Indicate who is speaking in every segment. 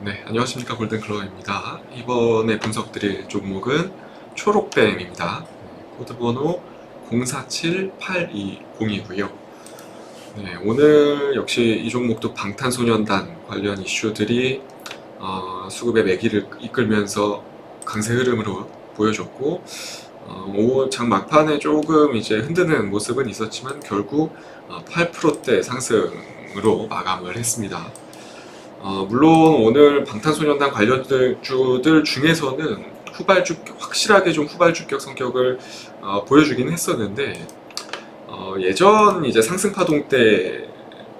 Speaker 1: 네, 안녕하십니까 골든클로입니다. 이번에 분석드릴 종목은 초록뱀입니다. 네, 코드번호 047820이고요. 네, 오늘 역시 이 종목도 방탄소년단 관련 이슈들이 어, 수급의 매기를 이끌면서 강세 흐름으로 보여줬고 어, 5장 막판에 조금 이제 흔드는 모습은 있었지만 결국 어, 8%대 상승으로 마감을 했습니다. 어, 물론 오늘 방탄소년단 관련주들 중에서는 후발주격, 확실하게 좀 후발주격 성격을 어, 보여주긴 했었는데 어, 예전 이제 상승파동 때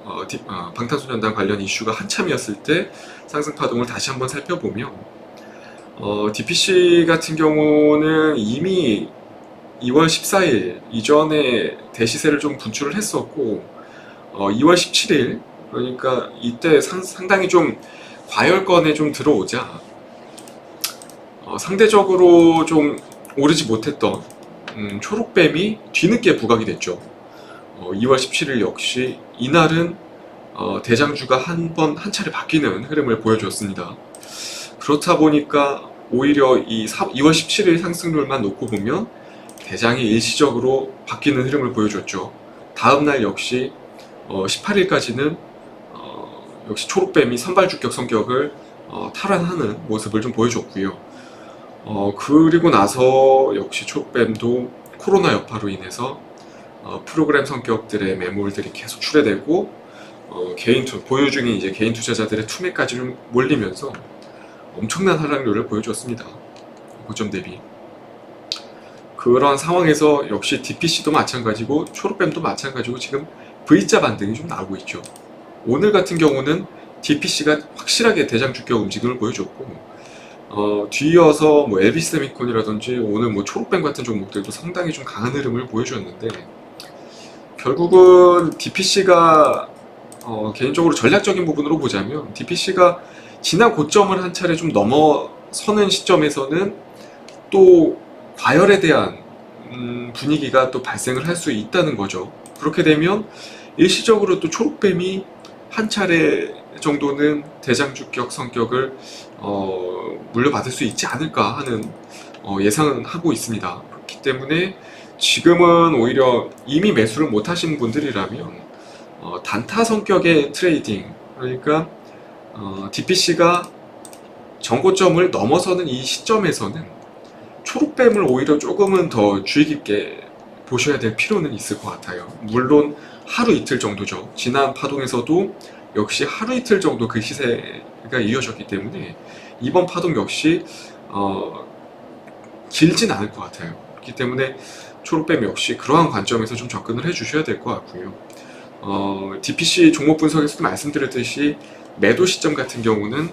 Speaker 1: 어, 디- 어, 방탄소년단 관련 이슈가 한참이었을 때 상승파동을 다시 한번 살펴보면 어, DPC 같은 경우는 이미 2월 14일 이전에 대시세를 좀 분출을 했었고 어, 2월 17일 그러니까 이때 상, 상당히 좀 과열권에 좀 들어오자 어, 상대적으로 좀 오르지 못했던 음, 초록뱀이 뒤늦게 부각이 됐죠. 어, 2월 17일 역시 이날은 어, 대장주가 한 번 한 차례 바뀌는 흐름을 보여줬습니다. 그렇다 보니까 오히려 이 4, 2월 17일 상승률만 놓고 보면 대장이 일시적으로 바뀌는 흐름을 보여줬죠. 다음 날 역시 어, 18일까지는 어, 역시 초록뱀이 선발주격 성격을 어, 탈환하는 모습을 좀 보여줬고요. 어, 그리고 나서 역시 초록뱀도 코로나 여파로 인해서 어, 프로그램 성격들의 매물들이 계속 출회되고 어, 개인 투, 보유 중인 이제 개인 투자자들의 투매까지 좀 몰리면서 엄청난 하락률을 보여줬습니다. 고점 대비. 그런 상황에서 역시 DPC도 마찬가지고 초록뱀도 마찬가지고 지금 V자 반등이 좀 나오고 있죠. 오늘 같은 경우는 DPC가 확실하게 대장 주격 움직임을 보여줬고 어, 뒤이어서 뭐 엘비스 세미콘이라든지 오늘 뭐 초록뱀 같은 종목들도 상당히 좀 강한 흐름을 보여주었는데 결국은 DPC가 어, 개인적으로 전략적인 부분으로 보자면 DPC가 지난 고점을 한 차례 좀 넘어서는 시점에서는 또 과열에 대한 음, 분위기가 또 발생을 할 수 있다는 거죠. 그렇게 되면 일시적으로 또 초록뱀이 한 차례 정도는 대장주격 성격을 어, 물려받을 수 있지 않을까 하는 어, 예상은 하고 있습니다. 그렇기 때문에 지금은 오히려 이미 매수를 못 하신 분들이라면 어, 단타 성격의 트레이딩 그러니까 어, DPC가 정고점을 넘어서는 이 시점에서는 초록뱀을 오히려 조금은 더 주의 깊게 보셔야 될 필요는 있을 것 같아요. 물론 하루 이틀 정도죠. 지난 파동에서도 역시 하루 이틀 정도 그 시세가 이어졌기 때문에 이번 파동 역시 어, 길진 않을 것 같아요. 그렇기 때문에 초록뱀 역시 그러한 관점에서 좀 접근을 해주셔야 될 것 같고요. 어, DPC 종목 분석에서도 말씀드렸듯이 매도 시점 같은 경우는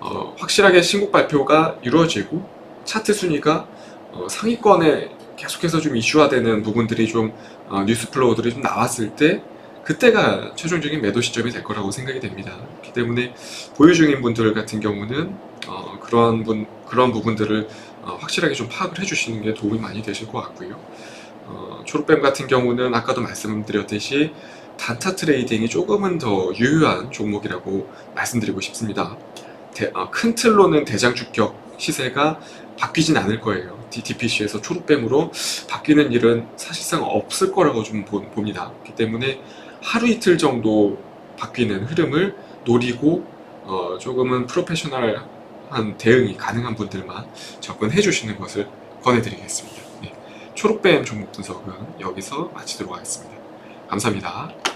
Speaker 1: 어, 확실하게 신곡 발표가 이루어지고 차트 순위가 어, 상위권에 계속해서 좀 이슈화되는 부분들이 좀 어, 뉴스 플로우들이 좀 나왔을 때 그때가 최종적인 매도 시점이 될 거라고 생각이 됩니다. 그렇기 때문에 보유 중인 분들 같은 경우는 어, 그러한 분 그런 부분들을 어, 확실하게 좀 파악을 해주시는 게 도움이 많이 되실 것 같고요. 어, 초록뱀 같은 경우는 아까도 말씀드렸듯이 단타 트레이딩이 조금은 더 유효한 종목이라고 말씀드리고 싶습니다. 대- 어, 큰 틀로는 대장 주격 시세가 바뀌진 않을 거예요. DPC에서 초록뱀으로 바뀌는 일은 사실상 없을 거라고 좀 보- 봅니다. 그렇기 때문에 하루 이틀 정도 바뀌는 흐름을 노리고 어, 조금은 프로페셔널한 대응이 가능한 분들만 접근해 주시는 것을 권해드리겠습니다. 네. 초록뱀 종목 분석은 여기서 마치도록 하겠습니다. 감사합니다.